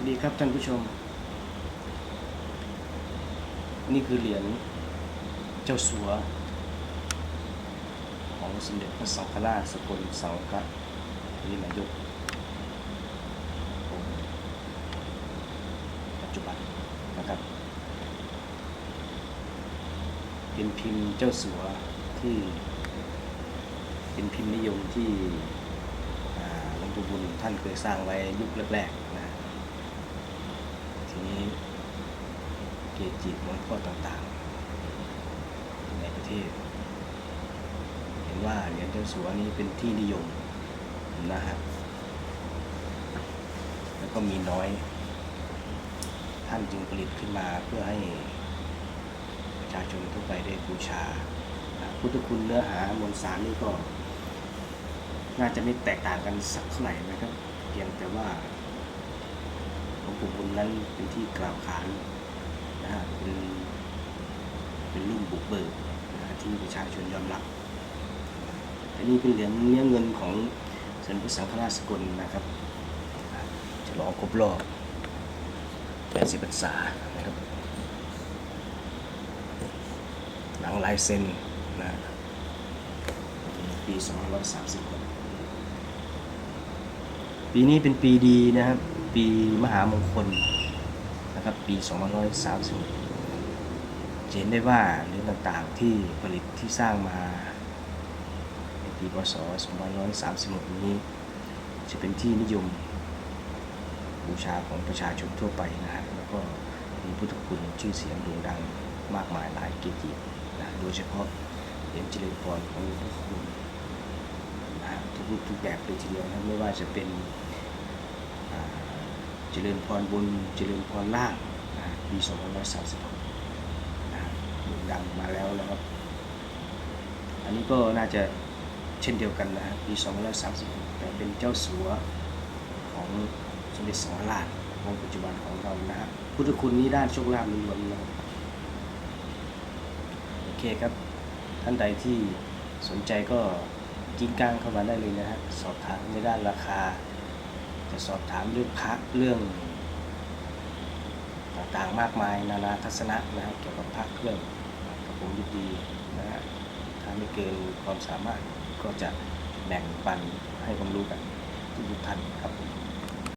วัสดีครับท่านผู้ชม นี่คือเหรียญเจ้าสัว ของสมเด็จพระสังฆราชสกลสังฆนินายกองค์ปัจจุบันนะครับ เป็นพิมพ์เจ้าสัวที่เป็นพิมพ์นิยมที่หลวงปู่บุญท่านเคยสร้างไว้ยุคแรกๆนะ นี้เกจิหลวงพ่อต่างๆ ในประเทศ เห็นว่าเหรียญเจ้าสัวนี้เป็นที่นิยมนะฮะแล้วก็มีน้อย ท่านจึงผลิตขึ้นมาเพื่อให้ประชาชนทั่วไปได้บูชา พุทธคุณเนื้อหามวลสารนี่ก็ น่าจะไม่แตกต่างกันสักเท่าไหร่นะครับ เพียงแต่ว่า ปู่บุญนั้นเป็นที่กล่าวขานนะฮะเป็นเป็นรุ่มบุกเบิกนะฮะที่ประชาชนยอมรับ อันนี้เป็นเหรียญเนื้อเงินของสมเด็จพระสังฆราชสกลนะครับฉลองครบรอบ80พรรษานะครับหลังลายเซ็นนะปี 2536 ปีนี้เป็นปีดีนะครับ ปีมหามงคลนะครับปี 2530เห็นได้ว่าเหรียญต่างๆที่ผลิตที่สร้างมาในปีพศ2536 นี้ จะเป็นที่นิยมบูชาของประชาชนทั่วไปนะฮะแล้วก็มีพุทธคุณชื่อเสียงโด่งดังมากมายหลายเกจินะโดยเฉพาะเหรียญเจริญพรของหลวงพ่อคุณนะฮะทุกรูปทุกแบบเลยทีเดียวนะไม่ว่าจะเป็น เจริญพรบนเจริญพรล่างปี 2536นะโด่งดังมาแล้วนะครับ อันนี้ก็น่าจะเช่นเดียวกันนะฮะปี 2536 แต่เป็นเจ้าสัวของสมเด็จสังฆราชองค์ปัจจุบันของเรานะฮะพุทธคุณนี้ด้านโชคลาภล้วนๆนะครับโอเคครับ ท่านใดที่สนใจก็กิ้งก้างเข้ามาได้เลยนะฮะสอบถามในด้านราคา จะสอบถามเรื่องพระเรื่อง ต่างๆมากมายนานาทัศนะนะครับเกี่ยวกับพระเครื่องกับผมยินดีนะฮะถ้าไม่เกินความสามารถก็จะแบ่งปันให้ความรู้กันทุกท่านครับผม